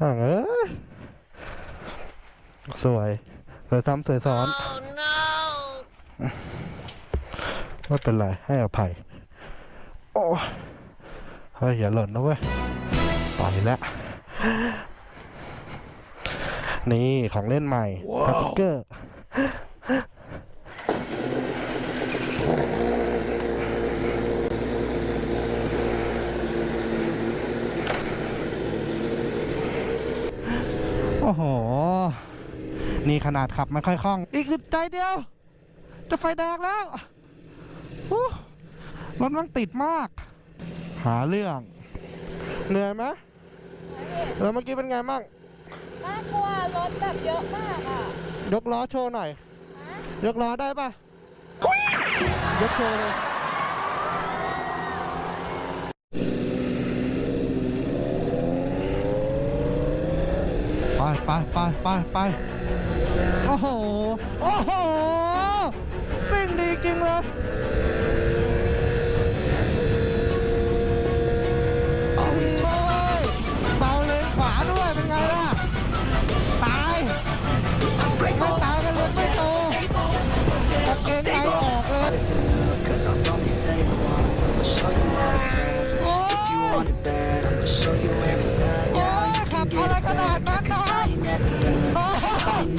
ห่างเอ้ยสวยสวยซ้ำสวยซ้อน ไม่เป็นไร ให้อภัย โอ้เฮ้ย อย่าหล่นนะเว้ยต่อยแล้วนี่ของเล่นใหม่สติ๊กเกอร์ อ้โห นี่ขนาดขับไม่ค่อยคล่อง อีกอึดใจเดียว จะไฟแดงแล้วโอ้รถมันติดมาก หาเรื่อง เหนื่อยไหมแล้วเมื่อกี้เป็นไงมั่งน่ากลัวรถแบบเยอะมากอะ ยกล้อโชว์หน่อย ยกล้อได้ปะยกโชว์เลย ไปไปไปไปไปโอ้โห โอ้โห สิ่งดีจริงเลยเฮ้ยเบาเลนขวาด้วยเป็นไงล่ะ ตายไม่ตายกันเลยไม่โตตะเกงไอออกเลย